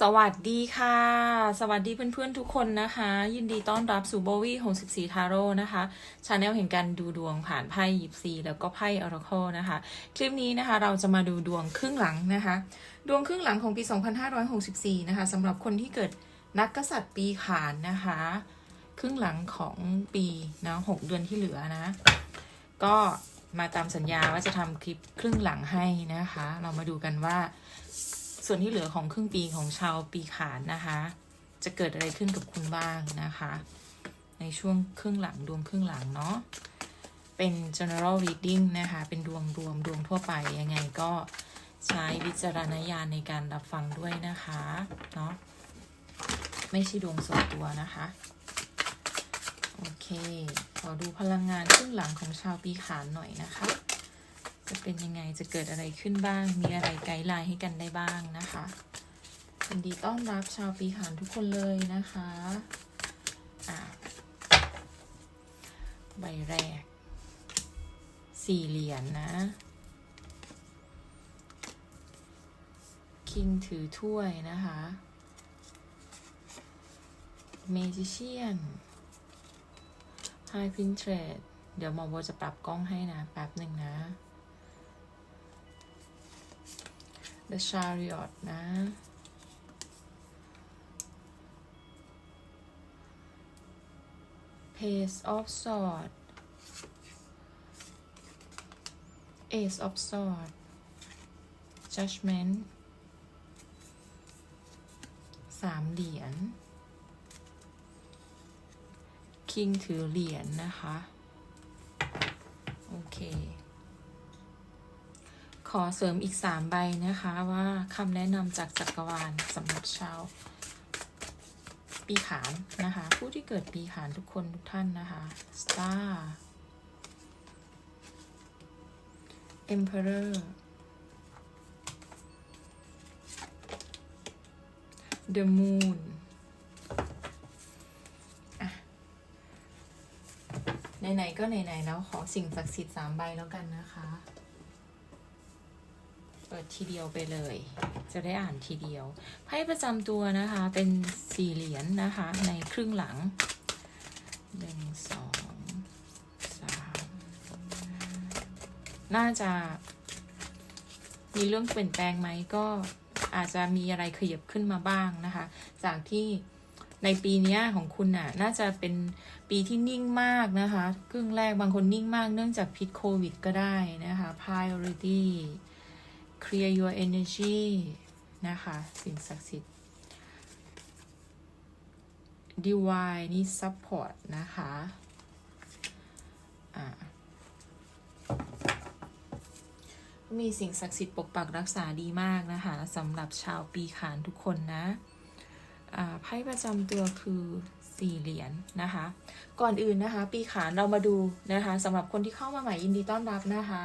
สวัสดีค่ะ สวัสดีเพื่อนๆทุกคนนะคะ ยินดีต้อนรับสู่โบวี่หกสิบสี่ทาโร่นะคะชาแนลแห่งการดูดวงผ่านไพ่ยิปซีแล้วก็ไพ่ออร์เคิลนะคะ คลิปนี้นะคะเราจะมาดูดวงครึ่งหลังนะคะ ดวงครึ่งหลังของปี 2564 นะคะสำหรับคนที่เกิดนักกษัตริย์ปีขานนะคะ ครึ่งหลังของปีนะหกเดือนที่เหลือนะ ก็มาตามสัญญาว่าจะทำคลิปครึ่งหลังให้นะคะ เรามาดูกันว่า ส่วนที่เหลือของครึ่งปีของชาวปีขานนะคะ จะเกิดอะไรขึ้นกับคุณบ้างนะคะ ในช่วงครึ่งหลังดวงครึ่งหลังเนาะเป็น general reading นะคะ เป็นดวงรวมดวงทั่วไปยังไงก็ใช้วิจารณญาณในการรับฟังด้วยนะคะเนาะไม่ใช่ดวงส่วนตัวนะคะ โอเค ขอดูพลังงานครึ่งหลังของชาวปีขานหน่อยนะคะ จะเป็นยังไงจะเกิดอะไรขึ้นบ้าง มีอะไรไกด์ไลน์ให้กันได้บ้างนะคะยินดีต้อนรับชาวปีขานทุกคนเลยนะคะอะใบแรก สี่เหรียญนนะคิงถือถ้วยนะคะเมจิเชียนไฮพินเทรดเดี๋ยวหมอโบจะปรับกล้องให้นะ แป๊บหนึ่งนะ The Chariot นะ Page of Sword Ace of Sword Judgment สามเหรียญ คิงถือเหรียญนะคะ โอเค อเสริมอีกสามใบนะคะว่าคำแนะนำจากจักรวาลสำหรับชาว ปีขานนะคะ ผู้ที่เกิดปีขานทุกคนทุกท่านนะคะ Star Emperor The Moon อะไหนๆก็ไหนๆแล้วขอสิ่งศักดิ์สิทธิ์สามใบแล้วกันนะคะ ปิดทีเดียวไปเลย จะได้อ่านทีเดียวไพ่ประจำตัวนะคะ เป็นสี่เหรียญนนะคะ ในครึ่งหลังหนึ่งสองสามน่าจะมีเรื่องเปลี่ยนแปลงไหมก็อาจจะมีอะไรขยับขึ้นมาบ้างนะคะ จากที่ในปีนี้ของคุณน่ะน่าจะเป็นปีที่นิ่งมากนะคะครึ่งแรกบางคนนิ่งมากเนื่องจากพิษโควิดก็ได้นะคะ priority clear your energy นะคะ สิ่งศักดิ์สิทธิ์ divine นี่ support นะคะอ่ามีสิ่งศักดิ์สิทธิ์ปกปักรักษาดีมากนะคะสำหรับชาวปีขานทุกคนนะไพ่ประจำตัวคือ สี่เหรียญนนะคะ ก่อนอื่นนะคะ ปีขานเรามาดูนะคะสำหรับคนที่เข้ามาใหม่ยินดีต้อนรับนะคะ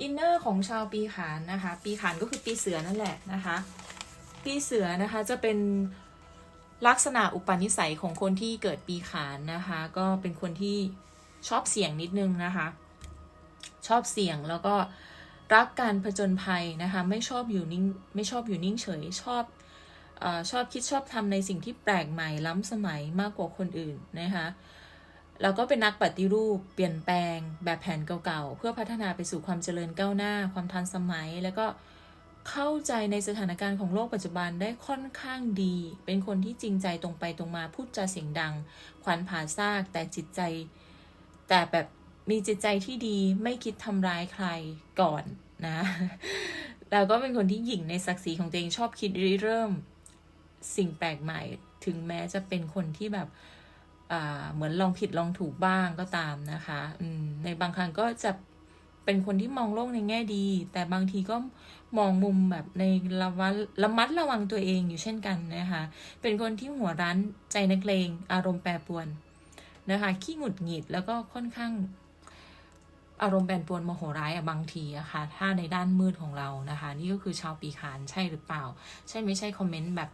อินเนอร์ของชาวปีขานนะคะ ปีขานก็คือปีเสือนั่นแหละนะคะ ปีเสือนะคะจะเป็นลักษณะอุปนิสัยของคนที่เกิดปีขานนะคะ ก็เป็นคนที่ชอบเสี่ยงนิดนึงนะคะ ชอบเสี่ยงแล้วก็รักการผจญภัยนะคะ ไม่ชอบอยู่นิ่งไม่ชอบอยู่นิ่งเฉยชอบ อชอบคิดชอบทำในสิ่งที่แปลกใหม่ล้ำสมัยมากกว่าคนอื่นนะคะแล้วก็เป็นนักปฏิรูปเปลี่ยนแปลงแบบแผนเก่าๆ เพื่อพัฒนาไปสู่ความเจริญก้าวหน้า ความทันสมัย แล้วก็เข้าใจในสถานการณ์ของโลกปัจจุบันได้ค่อนข้างดี เป็นคนที่จริงใจตรงไปตรงมาพูดจาเสียงดัง ขวัญผาซาก แต่จิตใจ แต่แบบมีจิตใจที่ดีไม่คิดทำร้ายใครก่อนนะแล้วก็เป็นคนที่หยิ่งในศักดิ์ศรีของตัวเองชอบคิดริเริ่ม สิ่งแปลกใหม่ ถึงแม้จะเป็นคนที่แบบเหมือนลองผิดลองถูกบ้างก็ตามนะคะในบางครั้งก็จะเป็นคนที่มองโลกในแง่ดี แต่บางทีก็มองมุมแบบในระวัระมัดระวังตัวเองอยู่เช่นกันนะคะ เป็นคนที่หัวรั้นใจนักเลงอารมณ์แปรปรวนนะคะขี้หงุดหงิดแล้วก็ค่อนข้างอารมณ์แปรปรวนโมโหร้ายอะบางทีอะค่ะถ้าในด้านมืดของเรานะคะ นี่ก็คือชาวปีขานใช่หรือเปล่า ใช่ไม่ใช่คอมเมนต์แบบ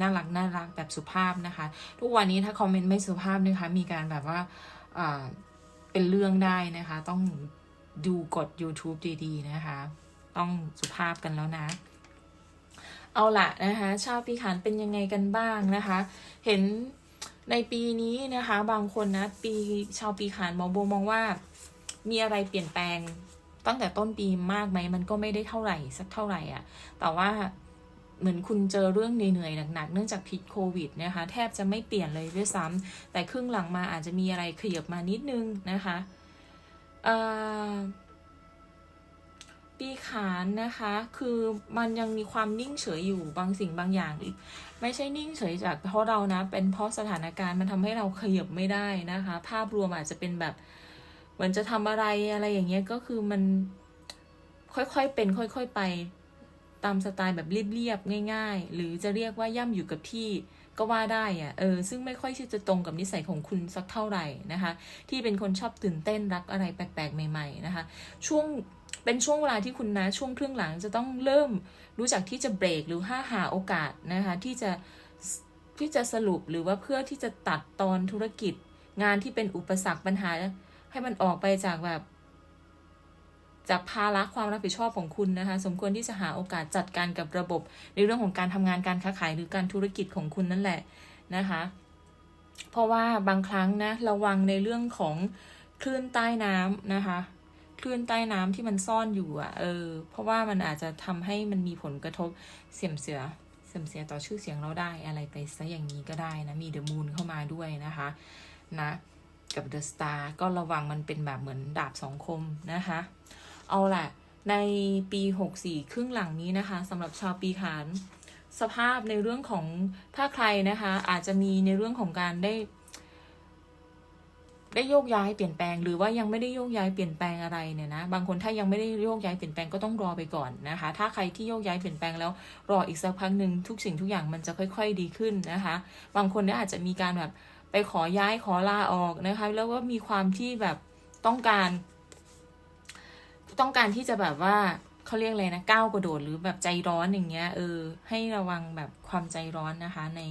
น่ารักน่ารักแบบสุภาพนะคะ ทุกวันนี้ถ้าคอมเมนต์ไม่สุภาพนะคะ มีการแบบว่าเป็นเรื่องได้นะคะ ต้องดูกด YouTube ดีๆนะคะ ต้องสุภาพกันแล้วนะ เอาละนะคะชาวปีขานเป็นยังไงกันบ้างนะคะ เห็นในปีนี้นะคะ บางคนนะ ปีชาวปีขานมองโบมองว่า มีอะไรเปลี่ยนแปลงตั้งแต่ต้นปีมากไหมมันก็ไม่ได้เท่าไหร่สักเท่าไหร่อะแต่ว่า เหมือนคุณเจอเรื่องเหนื่อยๆหนักๆเนื่องจากพิษโควิดนะคะ แทบจะไม่เปลี่ยนเลยด้วยซ้ำแต่ครึ่งหลังมาอาจจะมีอะไรขยับมานิดนึงนะคะปีขานนะคะ คือมันยังมีความนิ่งเฉยอยู่บางสิ่งบางอย่าง ไม่ใช่นิ่งเฉยจากเพราะเรานะ เป็นเพราะสถานการณ์มันทำให้เราขยับไม่ได้นะคะ ภาพรวมอาจจะเป็นแบบเหมือนจะทำอะไรอะไรอย่างเงี้ยก็คือมันค่อยๆเป็น ค่อย ๆ ไป ตามสไตล์แบบเรียบๆง่าย ๆ หรือจะเรียกว่าย่ำอยู่กับที่ก็ว่าได้อะเออ ซึ่งไม่ค่อยจะตรงกับนิสัยของคุณสักเท่าไหร่นะคะ ที่เป็นคนชอบตื่นเต้นรักอะไรแปลกๆ ใหม่ ๆ นะคะ ช่วงเป็นช่วงเวลาที่คุณนะช่วงครึ่งหลังจะต้องเริ่มรู้จักที่จะเบรกหรือห้าหาโอกาสนะคะที่จะที่จะสรุปหรือว่าเพื่อที่จะตัดตอนธุรกิจ งานที่เป็นอุปสรรคปัญหา ให้มันออกไปจากแบบ จากภาระความรับผิดชอบของคุณนะคะ สมควรที่จะหาโอกาสจัดการกับระบบ ในเรื่องของการทำงานการค้าขายหรือการธุรกิจของคุณนั่นแหละนะคะ เพราะว่าบางครั้งนะระวังในเรื่องของคลื่นใต้น้ำนะคะคลื่นใต้น้ำที่มันซ่อนอยู่อะเออเพราะว่ามันอาจจะทำให้มันมีผลกระทบเสียมเสียเสียมเสียต่อชื่อเสียงเราได้อะไรไปซะอย่างนี้ก็ได้นะมีเดอะมูนเข้ามาด้วยนะคะนะกับเดอะสตาร์ก็ระวังมันเป็นแบบเหมือนดาบสองคมนะคะ เอาแหละในปี 64 ครึ่งหลังนี้นะคะสำหรับชาวปีขานสภาพในเรื่องของถ้าใครนะคะ อาจจะมีในเรื่องของการได้ ได้โยกย้ายเปลี่ยนแปลง หรือว่ายังไม่ได้โยกย้ายเปลี่ยนแปลงอะไรเนี่ยนะบางคนถ้ายังไม่ได้โยกย้ายเปลี่ยนแปลงก็ต้องรอไปก่อนนะคะ ถ้าใครที่โยกย้ายเปลี่ยนแปลงแล้วรออีกสักพักหนึ่งทุกสิ่งทุกอย่างมันจะค่อย ๆ ดีขึ้นนะคะ บางคนเนี่ยอาจจะมีการแบบไปขอย้ายขอลาออกนะคะ แล้วก็มีความที่แบบต้องการ ต้องการที่จะแบบว่าเขาเรียกอะไรนะก้าวกระโดดหรือแบบใจร้อนอย่างเงี้ยเออให้ระวังแบบความใจร้อนนะคะใน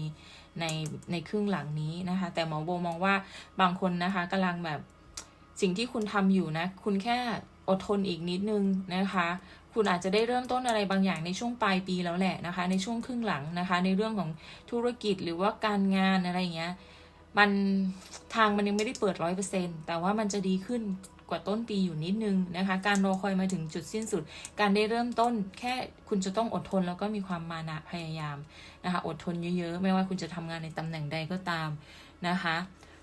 ในในครึ่งหลังนี้นะคะ แต่หมอโบมองว่าบางคนนะคะกำลังแบบสิ่งที่คุณทำอยู่นะ คุณแค่อดทนอีกนิดนึงนะคะ คุณอาจจะได้เริ่มต้นอะไรบางอย่างในช่วงปลายปีแล้วแหละนะคะ ในช่วงครึ่งหลังนะคะ ในเรื่องของธุรกิจหรือว่าการงานอะไรอย่างเงี้ยมันทางมันยังไม่ได้เปิดร้อยเปอร์เซ็นแต่ว่ามันจะดีขึ้น ว่าต้นปีอยู่นิดนึงนะคะ การรอคอยมาถึงจุดสิ้นสุด การได้เริ่มต้นแค่คุณจะต้องอดทนแล้วก็มีความมานะพยายามนะคะ อดทนเยอะๆ ไม่ว่าคุณจะทำงานในตำแหน่งใดก็ตามนะคะ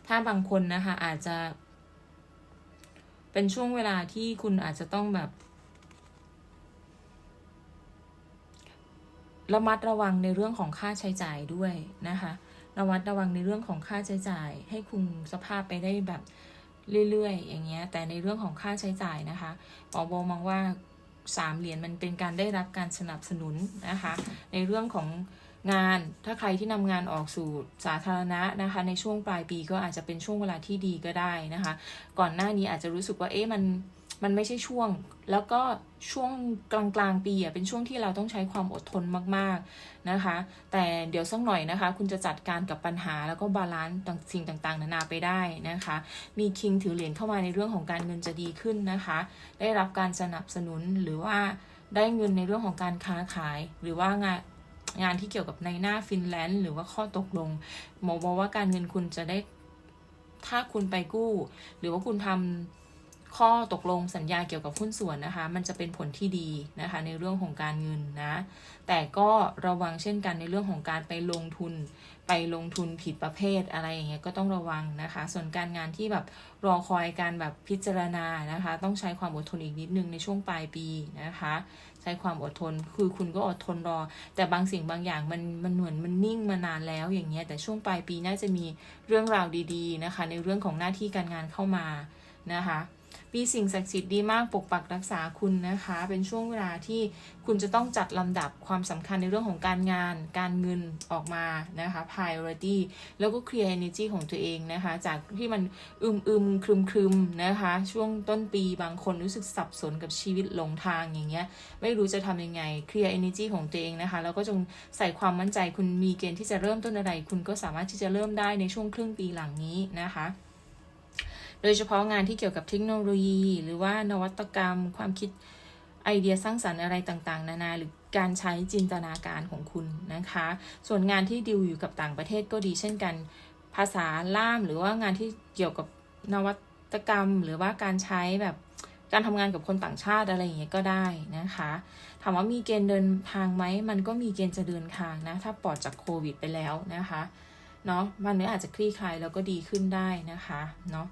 ถ้าบางคนนะคะอาจจะ เป็นช่วงเวลาที่คุณอาจจะต้องแบบระมัดระวังในเรื่องของค่าใช้จ่ายด้วยนะคะ ระมัดระวังในเรื่องของค่าใช้จ่าย ให้คุมสภาพไปได้แบบ เรื่อยๆ อย่างเงี้ย แต่ในเรื่องของค่าใช้จ่ายนะคะปอโบมองว่าสามเหรียญมันเป็นการได้รับการสนับสนุนนะคะ ในเรื่องของงานถ้าใครที่นำงานออกสู่สาธารณะนะคะ ในช่วงปลายปีก็อาจจะเป็นช่วงเวลาที่ดีก็ได้นะคะ ก่อนหน้านี้อาจจะรู้สึกว่าเอ๊ะมัน มันไม่ใช่ช่วง แล้วก็ช่วงกลางกลางปีอะเป็นช่วงที่เราต้องใช้ความอดทนมากๆนะคะ แต่เดี๋ยวสักหน่อยนะคะ คุณจะจัดการกับปัญหาแล้วก็บาลานซ์ต่างสิ่งต่างๆ นานาไปได้นะคะ มีคิงถือเหรียญเข้ามาในเรื่องของการเงินจะดีขึ้นนะคะ ได้รับการสนับสนุนหรือว่าได้เงินในเรื่องของการค้าขายหรือว่างานงานที่เกี่ยวกับในหน้าฟินแลนด์หรือว่าข้อตกลงหมอบอกว่าการเงินคุณจะได้ถ้าคุณไปกู้ หรือว่าคุณทำ ข้อตกลงสัญญาเกี่ยวกับหุ้นส่วนนะคะ มันจะเป็นผลที่ดีนะคะ ในเรื่องของการเงินนะ แต่ก็ระวังเช่นกันในเรื่องของการไปลงทุน ไปลงทุนผิดประเภทอะไรอย่างเงี้ยก็ต้องระวังนะคะ ส่วนการงานที่แบบรอคอยการแบบพิจารณานะคะ ต้องใช้ความอดทนอีกนิดนึงในช่วงปลายปีนะคะ ใช้ความอดทนคือคุณก็อดทนรอ แต่บางสิ่งบางอย่างมันมันเหมือนมันนิ่งมานานแล้วอย่างเงี้ยแต่ช่วงปลายปีน่าจะมีเรื่องราวดี ๆนะคะ ในเรื่องของหน้าที่การงานเข้ามานะคะ ปีสิ่งศักดิ์สิทธิ์ดีมากปกปักรักษาคุณนะคะ เป็นช่วงเวลาที่คุณจะต้องจัดลำดับความสำคัญในเรื่องของการงาน การเงินออกมานะคะ priority แล้วก็ clear energy ของตัวเองนะคะ จากที่มันอึมอึมครึมครึมนะคะ ช่วงต้นปีบางคนรู้สึกสับสนกับชีวิตหลงทางอย่างเงี้ย ไม่รู้จะทำยังไง clear energy ของตัวเองนะคะ แล้วก็จงใส่ความมั่นใจคุณมีเกณฑ์ที่จะเริ่มต้นอะไร คุณก็สามารถที่จะเริ่มได้ในช่วงครึ่งปีหลังนี้นะคะ โดยเฉพาะงานที่เกี่ยวกับเทคโนโลยี หรือว่านวัตกรรม ความคิดไอเดียสร้างสรรค์อะไรต่างๆ นานาหรือการใช้จินตนาการของคุณนะคะ ส่วนงานที่ดิวอยู่กับต่างประเทศก็ดีเช่นกัน ภาษาล่ามหรือว่างานที่เกี่ยวกับนวัตกรรม หรือว่าการใช้แบบการทำงานกับคนต่างชาติอะไรอย่างเงี้ยก็ได้นะคะ ถามว่ามีเกณฑ์เดินทางไหม มันก็มีเกณฑ์จะเดินทางนะ ถ้าปลอดจากโควิดไปแล้วนะคะ เนาะมันก็อาจจะคลี่คลายแล้วก็ดีขึ้นได้นะคะ เนาะ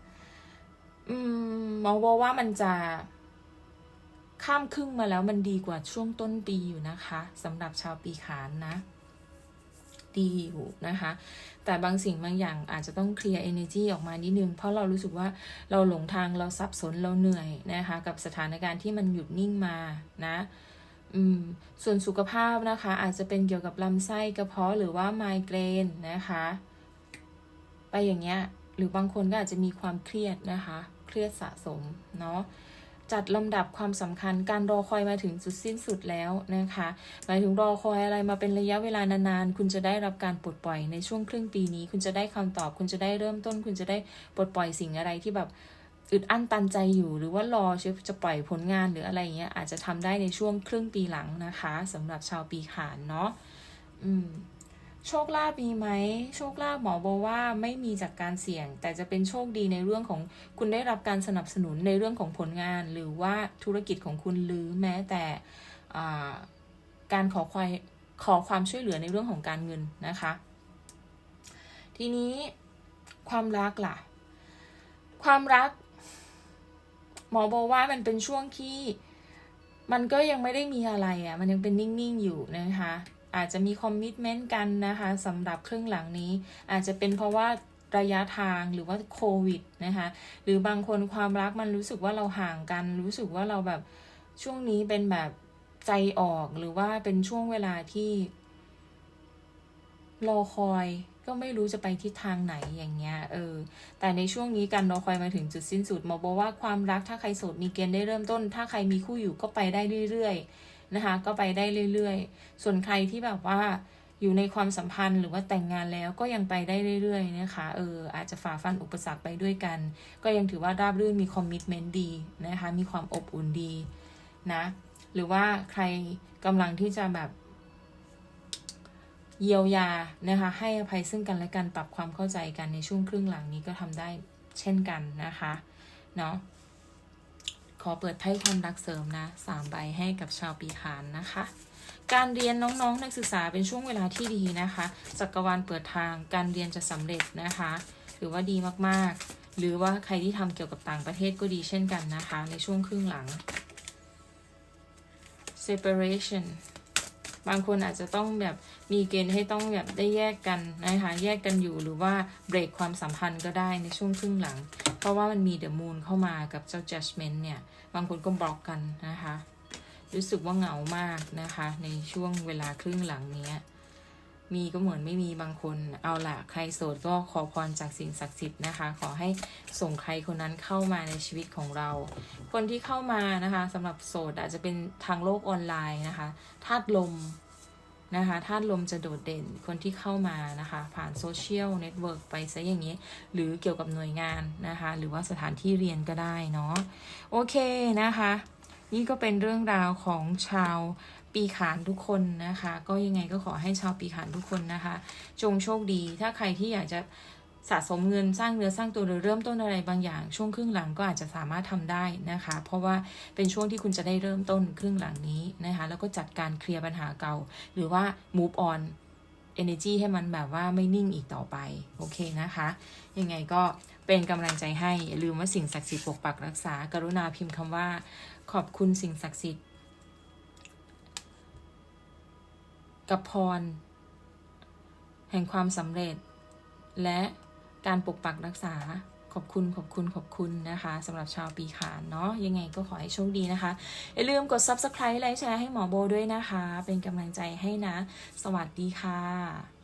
อืมมองว่ามันจะข้ามครึ่งมาแล้วมันดีกว่าช่วงต้นปีอยู่นะคะสำหรับชาวปีขานนะ ดีอยู่นะคะ แต่บางสิ่งบางอย่างอาจจะต้องเคลียร์ energy ออกมานิดนึง เพราะเรารู้สึกว่าเราหลงทางเราสับสนเราเหนื่อยนะคะ กับสถานการณ์ที่มันหยุดนิ่งมานะอืมส่วนสุขภาพนะคะ อาจจะเป็นเกี่ยวกับลำไส้กระเพาะหรือว่าไมเกรนนะคะ ไปอย่างเงี้ย หรือบางคนก็อาจจะมีความเครียดนะคะ เครียดสะสมเนาะจัดลำดับความสำคัญการรอคอยมาถึงจุดสิ้นสุดแล้วนะคะ หมายถึงรอคอยอะไรมาเป็นระยะเวลานานๆ คุณจะได้รับการปลดปล่อยในช่วงครึ่งปีนี้ คุณจะได้คำตอบ คุณจะได้เริ่มต้น คุณจะได้ปลดปล่อยสิ่งอะไรที่แบบอึดอั้นตันใจอยู่ หรือว่ารอจะปล่อยผลงานหรืออะไรเงี้ยอาจจะทำได้ในช่วงครึ่งปีหลังนะคะสำหรับชาวปีขานเนาะอืม โชคลาภมีไหม โชคลาภหมอบอกว่าไม่มีจากการเสี่ยง แต่จะเป็นโชคดีในเรื่องของคุณได้รับการสนับสนุนในเรื่องของผลงาน หรือว่าธุรกิจของคุณหรือแม้แต่การขอความขอความช่วยเหลือในเรื่องของการเงินนะคะ ทีนี้ความรักล่ะ ความรัก หมอบอกว่ามันเป็นช่วงที่มันก็ยังไม่ได้มีอะไรอะ่ะ มันยังเป็นนิ่ง ๆ อยู่นะคะ อาจจะมีคอมมิชเมนต์กันนะคะสำหรับครึ่งหลังนี้ อาจจะเป็นเพราะว่าระยะทางหรือว่าโควิดนะคะหรือบางคนความรักมันรู้สึกว่าเราห่างกัน รู้สึกว่าเราแบบช่วงนี้เป็นแบบใจออกหรือว่าเป็นช่วงเวลาที่รอคอยก็ไม่รู้จะไปทิศทางไหนอย่างเงี้ยเออ แต่ในช่วงนี้การรอคอยมาถึงจุดสิ้นสุดหมอบอกว่าความรักถ้าใครโสดมีเกณฑ์ได้เริ่มต้น ถ้าใครมีคู่อยู่ก็ไปได้เรื่อยๆ นะคะ ก็ไปได้เรื่อยๆ ส่วนใครที่แบบว่าอยู่ในความสัมพันธ์หรือว่าแต่งงานแล้วก็ยังไปได้เรื่อยๆนะคะ เอออาจจะฝ่าฟันอุปสรรคไปด้วยกัน ก็ยังถือว่าราบรื่นมีคอมมิชเมนต์ดีนะคะ มีความอบอุ่นดีนะ หรือว่าใครกำลังที่จะแบบเยียวยานะคะ ให้อภัยซึ่งกันและกันปรับความเข้าใจกันในช่วงครึ่งหลังนี้ก็ทำได้เช่นกันนะคะ เนาะ ขอเปิดไพ่ความรักเสริมนะสามใบให้กับชาวปีขานนะคะ การเรียนน้องๆนักศึกษาเป็นช่วงเวลาที่ดีนะคะจักรวาลเปิดทางการเรียนจะสำเร็จนะคะ ถือว่าดีมากๆ หรือว่าใครที่ทำเกี่ยวกับต่างประเทศก็ดีเช่นกันนะคะ ในช่วงครึ่งหลัง separation บางคนอาจจะต้องแบบมีเกณฑ์ให้ต้องแบบได้แยกกันนะคะแยกกันอยู่หรือว่าเบรกความสัมพันธ์ก็ได้ในช่วงครึ่งหลัง เพราะว่ามันมีเดอะมูนเข้ามากับเจ้า judgment เนี่ย บางคนก็บล็อกกันนะคะ รู้สึกว่าเหงามากนะคะ ในช่วงเวลาครึ่งหลังนี้ มีก็เหมือนไม่มีบางคน เอาล่ะใครโสดก็ขอพรจากสิ่งศักดิ์สิทธิ์นะคะ ขอให้ส่งใครคนนั้นเข้ามาในชีวิตของเรา คนที่เข้ามานะคะสำหรับโสดอาจจะเป็นทางโลกออนไลน์นะคะธาตุลมนะคะธาตุลมจะโดดเด่นคนที่เข้ามานะคะ ผ่านโซเชียลเน็ตเวิร์กไปซะอย่างนี้ หรือเกี่ยวกับหน่วยงานนะคะ หรือว่าสถานที่เรียนก็ได้เนาะโอเคนะคะ นี่ก็เป็นเรื่องราวของชาว ปีขานทุกคนนะคะ ก็ยังไงก็ขอให้ชาวปีขานทุกคนนะคะ จงโชคดี ถ้าใครที่อยากจะสะสมเงินสร้างเนื้อสร้างตัวหรือเริ่มต้นอะไรบางอย่าง ช่วงครึ่งหลังก็อาจจะสามารถทำได้นะคะ เพราะว่าเป็นช่วงที่คุณจะได้เริ่มต้นครึ่งหลังนี้นะคะ แล้วก็จัดการเคลียร์ปัญหาเก่า หรือว่า move on energy ให้มันแบบว่าไม่นิ่งอีกต่อไป โอเคนะคะ ยังไงก็เป็นกำลังใจให้ อย่าลืมว่าสิ่งศักดิ์สิทธิ์ปกปักรักษา กรุณาพิมพ์คำว่า ขอบคุณสิ่งศักดิ์สิทธิ์ กับพร แห่งความสำเร็จ และการปกปักรักษาขอบคุณขอบคุณขอบคุณนะคะสำหรับชาวปีขานเนาะยังไงก็ขอให้โชคดีนะคะ อย่าลืมกด subscribe ไลค์แชร์ให้หมอโบด้วยนะคะ เป็นกำลังใจให้นะ สวัสดีค่ะ